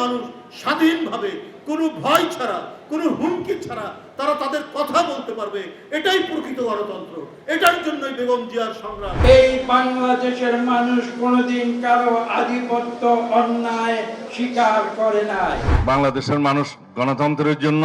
মানুষ স্বাধীনভাবে কোনো ভয় ছাড়া কোনো হুমকি ছাড়া তারা তাদের কথা বলতে পারবে। এটাই প্রকৃত গণতন্ত্র। এটার জন্যই বেগম জিয়ার সংগ্রাম। এই বাংলাদেশের মানুষ কোনোদিন কারও আধিপত্য অন্যায় স্বীকার করে নাই। বাংলাদেশের মানুষ গণতন্ত্রের জন্য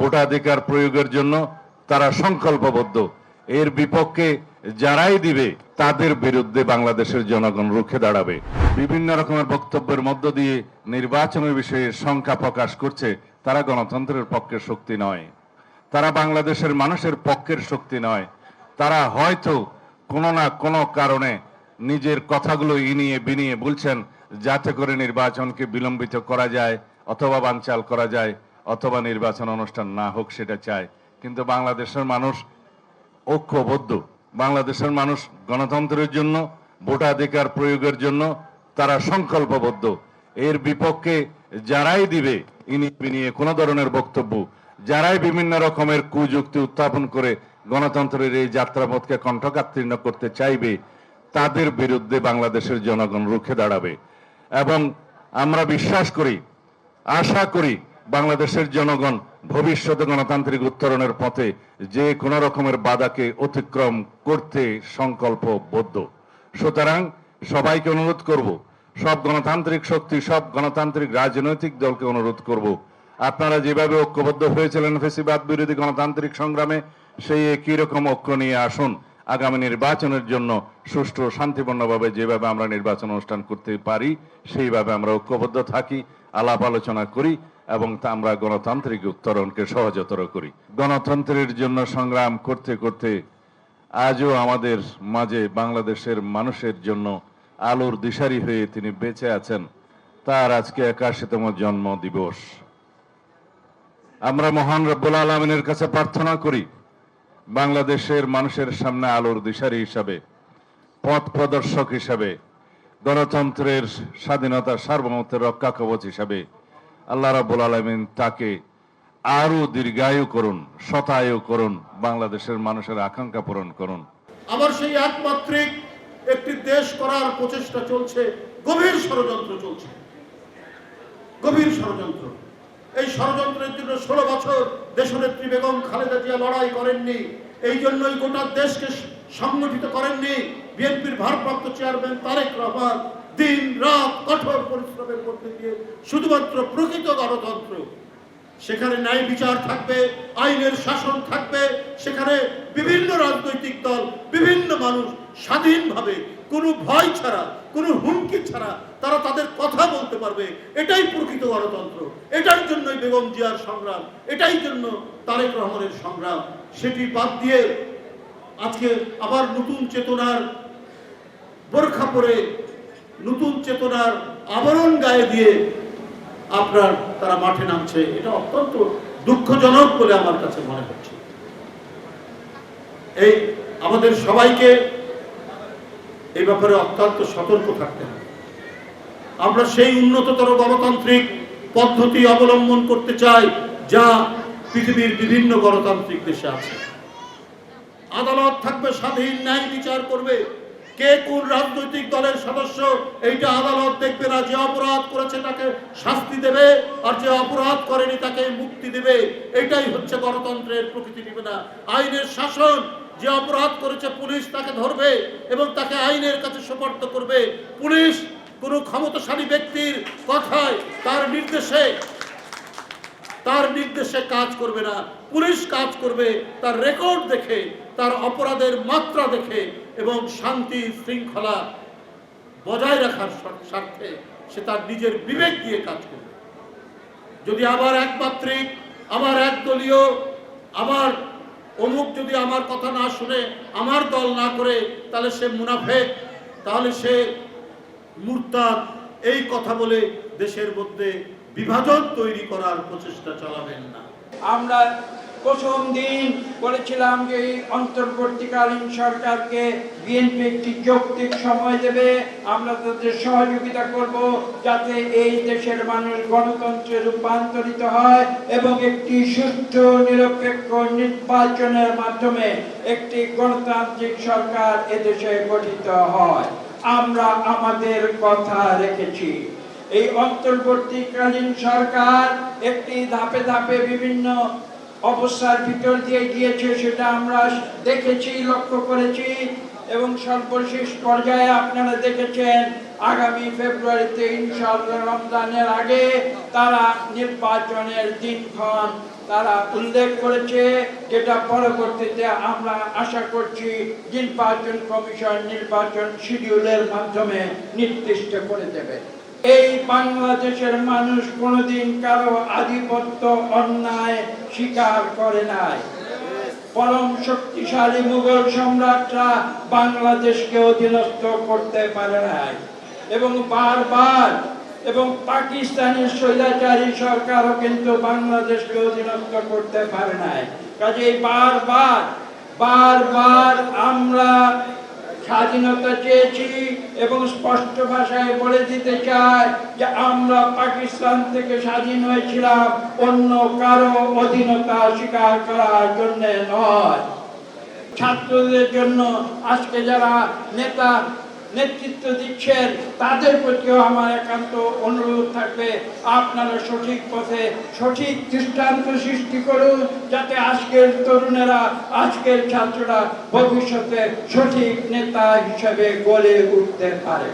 ভোটাধিকার প্রয়োগের জন্য তারা সংকল্পবদ্ধ। এর বিপক্ষে যারাই দিবে, তাদের বিরুদ্ধে বাংলাদেশের জনগণ রুখে দাঁড়াবে। বিভিন্ন রকমের বক্তব্যের মধ্য দিয়ে নির্বাচনের বিষয়ে শঙ্কা প্রকাশ করছে, তারা গণতন্ত্রের পক্ষের শক্তি নয়। তারা বাংলাদেশের মানুষের পক্ষের শক্তি নয়। তারা হয়তো কোনো না কোনো কারণে নিজের কথাগুলো ইনিয়ে বিনিয়ে বলছেন, যাতে করে নির্বাচনকে বিলম্বিত করা যায় অথবা বানচাল করা যায়, অথবা নির্বাচন অনুষ্ঠান না হোক সেটা চায়। কিন্তু বাংলাদেশের মানুষ ঐক্যবদ্ধ। বাংলাদেশের মানুষ গণতন্ত্রের জন্য, ভোটাধিকার প্রয়োগের জন্য তারা সংকল্পবদ্ধ। এর বিপক্ষে যারাই দিবে, ইনি বিনিয়ে কোনো ধরনের বক্তব্য, যারাই বিভিন্ন রকমের কুযুক্তি উত্থাপন করে গণতন্ত্রের এই যাত্রাপথকে কণ্ঠকাত্তীর্ণ করতে চাইবে, তাদের বিরুদ্ধে বাংলাদেশের জনগণ রুখে দাঁড়াবে। এবং আমরা বিশ্বাস করি, আশা করি বাংলাদেশের জনগণ ভবিষ্যতে গণতান্ত্রিক উত্তরণের পথে যে কোনো রকমের বাধাকে অতিক্রম করতে সংকল্পবদ্ধ। সুতরাং সবাইকে অনুরোধ করব, সব গণতান্ত্রিক শক্তি, সব গণতান্ত্রিক রাজনৈতিক দলকে অনুরোধ করব, আপনারা যেভাবে ঐক্যবদ্ধ হয়েছিলেন ফেসিবাদ বিরোধী গণতান্ত্রিক সংগ্রামে, সেই একই রকম ঐক্য নিয়ে আসুন। আগামী নির্বাচনের জন্য সুষ্ঠু শান্তিপূর্ণভাবে যেভাবে আমরা নির্বাচন অনুষ্ঠান করতে পারি, সেইভাবে আমরা ঐক্যবদ্ধ থাকি, আলাপ আলোচনা করি এবং তা আমরা গণতান্ত্রিক উত্তরণকে সহজতর করি। গণতন্ত্রের জন্য সংগ্রাম করতে করতে আজও আমাদের মাঝে বাংলাদেশের মানুষের জন্য আলোর দিশারি হয়ে তিনি বেঁচে আছেন। তার আজকে একাশিতম জন্ম দিবস আমরা মহান রব্বুল আলমিনের কাছে প্রার্থনা করি বাংলাদেশের মানুষের সামনে আলোর দিশারি হিসাবে, পথ প্রদর্শক হিসাবে, গণতন্ত্রের স্বাধীনতা সার্বভৌমত্বের রক্ষা কবচ হিসাবে আল্লাহ রাব্বুল আলমিন তাকে আরও দীর্ঘায়ু করুন, শতায়ু করুন, বাংলাদেশের মানুষের আকাঙ্ক্ষা পূরণ করুন। আবার সেই একমাত্রিক একটি দেশ করার প্রচেষ্টা চলছে, গভীর ষড়যন্ত্র চলছে। গভীর ষড়যন্ত্র। এই ষড়যন্ত্রের জন্য ষোলো বছর দেশনেত্রী বেগম খালেদা জিয়া লড়াই করেননি। এই জন্যই গোটা দেশকে সংগঠিত করেননি বিএনপির ভারপ্রাপ্ত চেয়ারম্যান তারেক রহমান। দিন রাত কঠোর পরিশ্রমের মধ্যে দিয়ে শুধুমাত্র প্রকৃত গণতন্ত্র। সেখানে ন্যায় বিচার থাকবে, আইনের শাসন থাকবে, সেখানে বিভিন্ন রাজনৈতিক দল, বিভিন্ন মানুষ স্বাধীনভাবে কোনো ভয় ছাড়া, কোনো হুমকি ছাড়া তারা তাদের কথা বলতে পারবে। এটাই প্রকৃত গণতন্ত্র। এটার জন্যই বেগম জিয়ার সংগ্রাম। এটাই জন্য তারেক রহমানের সংগ্রাম। সেটি বাদ দিয়ে আজকে আবার নতুন চেতনার বোরখা পরে নতুন চেতনার আবরণ গায়ে দিয়ে আপনার তারা মাঠে নামছে। এটা অত্যন্ত দুঃখজনক বলে আমার কাছে মনে হচ্ছে। এই আমাদের সবাইকে এই ব্যাপারে অত্যন্ত সতর্ক থাকতে হবে। আমরা সেই উন্নততর গণতান্ত্রিক পদ্ধতি অবলম্বন করতে চাই, যা পৃথিবীর বিভিন্ন গণতান্ত্রিক দেশে আছে। আদালত থাকবে, স্বাধীন ন্যায় বিচার করবে। কে কোন রাজনৈতিক দলের সদস্য, এইটা আদালত দেখবে না, যে অপরাধ করেছে তাকে শাস্তি দেবে, আর যে অপরাধ করেনি তাকে মুক্তি দেবে। এটাই হচ্ছে গণতন্ত্রের প্রকৃতি নিবে না আইনের শাসন, যে অপরাধ করেছে পুলিশ তাকে ধরবে এবং তাকে আইনের কাছে সোপর্দ করবে। পুলিশ কোনো ক্ষমতাশালী ব্যক্তির কথায় তার নির্দেশে তার নির্দেশে কাজ করবে না। পুলিশ কাজ করবে, তার রেকর্ড দেখে, তার অপরাধের মাত্রা দেখে এবং শান্তি শৃঙ্খলা বজায় রাখার স্বার্থে সে তার নিজের বিবেক দিয়ে কাজ করবে। যদি আবার একমাত্রিক আমার একদলীয় আমার অমুক যদি আমার কথা না শুনে, আমার দল না করে, তাহলে সে মুনাফেক, তাহলে সে মুরতাদ, এই কথা বলে দেশের মধ্যে বিভাজন তৈরি করার প্রচেষ্টা চালাবেন না। আমরা প্রথম দিন বলেছিলাম যে এই অন্তর্বর্তীকালীন সরকারকে বিএনপি একটি যৌক্তিক সময় দেবে। আমরা তাদের সহযোগিতা করব যাতে এই দেশের মানুষ গণতন্ত্রে রূপান্তরিত হয় এবং একটি সুস্থ নিরপেক্ষ নির্বাচনের মাধ্যমে একটি গণতান্ত্রিক সরকার এদেশে গঠিত হয়। আমরা আমাদের কথা রেখেছি। এই অন্তর্বর্তীকালীন সরকার একটি ধাপে ধাপে বিভিন্ন অবস্থার ভিতর দিয়ে গিয়েছে, সেটা আমরা দেখেছি, লক্ষ্য করেছি, এবং সর্বশেষ পর্যায়ে আপনারা দেখেছেন আগামী ফেব্রুয়ারিতে ইনশাআল্লাহ রমজানের আগে তারা নির্বাচনের দিনক্ষণ তারা উল্লেখ করেছে, যেটা পরবর্তীতে আমরা আশা করছি নির্বাচন কমিশন নির্বাচন শিডিউলের মাধ্যমে নির্দিষ্ট করে দেবে। এই বাংলাদেশের মানুষ কোনোদিন কারও আধিপত্য অন্যায় স্বীকার করে নাই। পরম শক্তিশালী মুঘল সম্রাটরা বাংলাদেশকে অধীনস্থ করতে পারে নাই। এবং বারবার এবং পাকিস্তানের স্বৈরাচারী সরকারও কিন্তু বাংলাদেশকে অধীনস্থ করতে পারে নাই। কাজেই বারবার বারবার আমরা স্বাধীনতা চেয়েছি এবং স্পষ্ট ভাষায় বলে দিতে চাই যে আমরা পাকিস্তান থেকে স্বাধীন হয়েছিলাম অন্য কারও অধীনতা স্বীকার করার জন্য নয়। ছাত্রদের জন্য আজকে যারা নেতা নেতৃত্ব দিচ্ছেন, তাদের প্রতিও আমার একান্ত অনুরোধ থাকবে, আপনারা সঠিক পথে সঠিক দৃষ্টান্ত সৃষ্টি করুন, যাতে আজকের তরুণেরা, আজকের ছাত্ররা ভবিষ্যতে সঠিক নেতা হিসেবে গড়ে উঠতে পারে।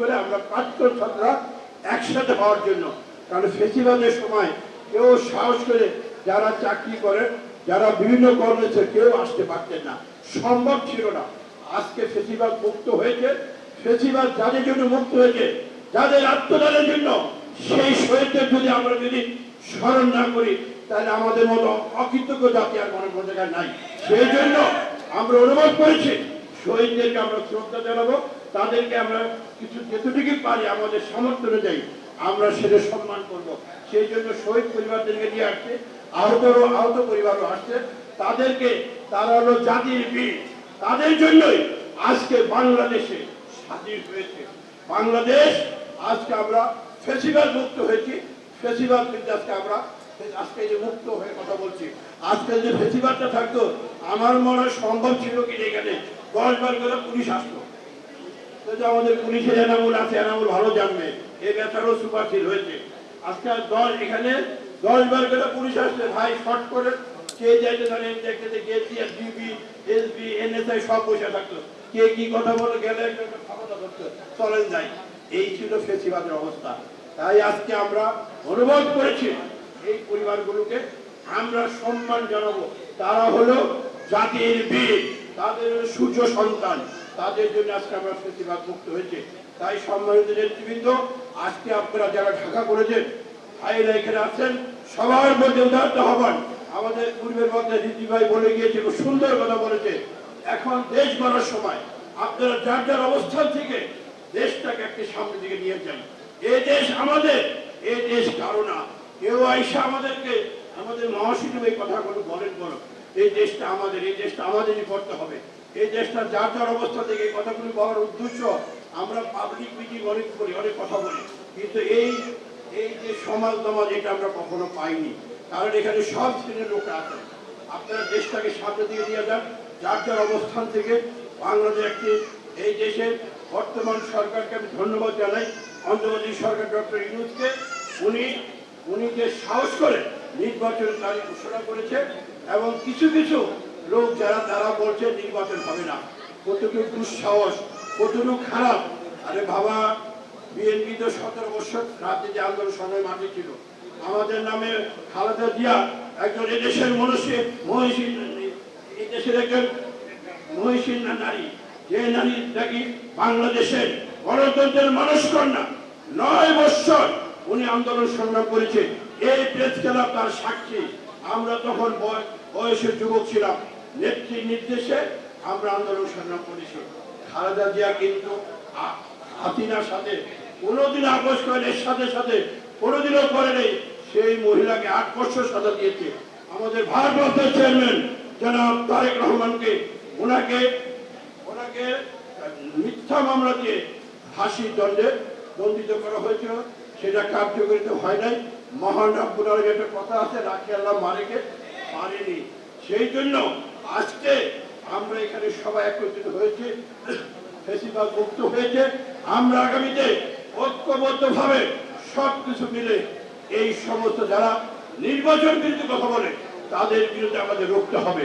করে আমরা প্রাক্তন ছাত্ররা একসাথে হওয়ার জন্য, কারণ ফেস্টিভ্যালের সময় কেউ সাহস করে যারা চাকরি করে, যারা বিভিন্ন কর্মেছে কেউ আসতে পারতেন না। সম্ভব ছিল না। আজকে ফেস্টিভ্যাল মুক্ত হয়েছে ফেস্টিভ্যাল যাদের জন্য মুক্ত হয়েছে, যাদের আত্মদানের জন্য, সেই শহীদদের যদি আমরা যদি স্মরণ না করি, তাহলে আমাদের মতো অকৃতজ্ঞ জাতি আর মনে কোনো নাই। সেই জন্য আমরা অনুভব করেছি, শহীদদেরকে আমরা শ্রদ্ধা জানাব, তাদেরকে আমরা কিছু যেটুকু পারি আমাদের সামর্থ্য অনুযায়ী আমরা সেটা সম্মান করব। সেই জন্য শহীদ পরিবারদেরকে নিয়ে আসছে আহতরও আহত পরিবারও আসছে, তাদেরকে তারা হলো জাতির বীর। তাদের জন্যই আজকে বাংলাদেশে স্বাধীন হয়েছে। বাংলাদেশ, আজকে আমরা ফেসিবাদ মুক্ত হয়েছি। ফেসিবাদ থেকে আজকে আমরা আজকে যে মুক্ত হয়ে কথা বলছি। আজকে যে ফেসিবাদটা থাকতো, আমার মনে হয় সম্ভব ছিল কি এখানে? দশ বার করে পুলিশ আসতো আমাদের পুলিশের এনামুল আছে, এনামুল ভালো জানবে। এ ব্যাপারও সুপারসিল হয়েছে। আজকে দশ, এখানে দশ বার করে পুলিশ আসছে ভাই শর্ট করে কে যাইতে জানে দেখতে গেছি আর ডিবি এসবি, এনএসআই সব বসে থাকতো কে কি কথা বলে গেলে চলেন যাই। এই ছিল ফেসিবাদের অবস্থা। তাই আজকে আমরা অনুভব করেছি এই পরিবারগুলোকে আমরা সম্মান জানাব। তারা হলো জাতির বীর, তাদের সূর্য সন্তান। তাদের জন্য আজকে আমরা ফেসিবাদ মুক্ত হয়েছে। তাই সম্মানিত নেতৃবৃন্দ, আজকে আপনারা যারা ঢাকা করেছেন ভাইরা এখানে আছেন, সবার মধ্যে উদাহরণ হবেন আমাদের পূর্বের মধ্যে রীতি ভাই বলে গিয়েছে সুন্দর কথা বলেছে। এখন দেশ গড়ার সময় আপনারা যার যার অবস্থান থেকে দেশটাকে একটি সামনের দিকে নিয়ে যান। এই দেশ আমাদের এই দেশ কারও না। কেউ আইসা আমাদেরকে, আমাদের মহাসচিব এই কথাগুলো বলেন বলো। এই দেশটা আমাদের, এই দেশটা আমাদেরই করতে হবে। এই দেশটা যার যার অবস্থা থেকে এই কথাগুলো বলার উদ্দেশ্য আমরা পাবলিক মিটিং অনেক করি, অনেক কথা বলি। কিন্তু এই এই যে সমাজ সমাজ এটা আমরা কখনো পাইনি। কারণ এখানে সব শ্রেণির লোকরা আছেন আপনারা দেশটাকে সামনে দিয়ে নিয়ে যান। যার যার অবস্থান থেকে বাংলাদেশ একটি, এই দেশের বর্তমান সরকারকে আমি ধন্যবাদ জানাই। অন্তর্বর্তী সরকার ডক্টর ইউনুসকে। উনি উনি যে সাহস করে নির্বাচনের তারিখ ঘোষণা করেছে এবং কিছু কিছু লোক যারা তারা বলছে নির্বাচন হবে না। কতটুকু দুঃসাহস, কতটুকু খারাপ। আরে বাবা, বিএনপি তো সতেরো বছর রাতে যে আন্দোলন সময় মাঠে ছিল। আমাদের নামে খালেদা জিয়া একজন এদেশের মনুষ্য মহিষী এই দেশের একজন মহিষী নারী? যে নারী নাকি বাংলাদেশের গণতন্ত্রের মানুষ কন্যা নয় বৎসর উনি আন্দোলন সংগ্রাম করেছে। এই প্রেস ক্লাব তার সাক্ষী। আমরা তখন বয়- বয়সের যুবক ছিলাম। নেত্রীর নির্দেশে আমরা আন্দোলন সংগ্রাম করেছি। খালেদা জিয়া কিন্তু হাসিনার সাথে কোনোদিন আপোষ করেন, এর সাথে সাথে কোনোদিনও করে নেই সেই মহিলাকে আট সাজা দিয়েছে। আমাদের ভারতবর্ষের চেয়ারম্যান জনাব তারেক রহমানকে ওনাকে ওনাকে মিথ্যা মামলা দিয়ে ফাঁসির দণ্ডে দণ্ডিত করা হয়েছিল। সেটা কার্যকরিত হয় নাই। মহান একটা কথা আছে, রাখি আল্লাহ মারেকে মারেনি। সেই জন্য আজকে আমরা এখানে সবাই একত্রিত হয়েছে, ফেসিবাদ মুক্ত হয়েছে। আমরা আগামীতে ঐক্যবদ্ধভাবে সব কিছু মিলে এই সমস্ত যারা নির্বাচন বিরুদ্ধে কথা বলে তাদের বিরুদ্ধে আমাদের রুখতে হবে।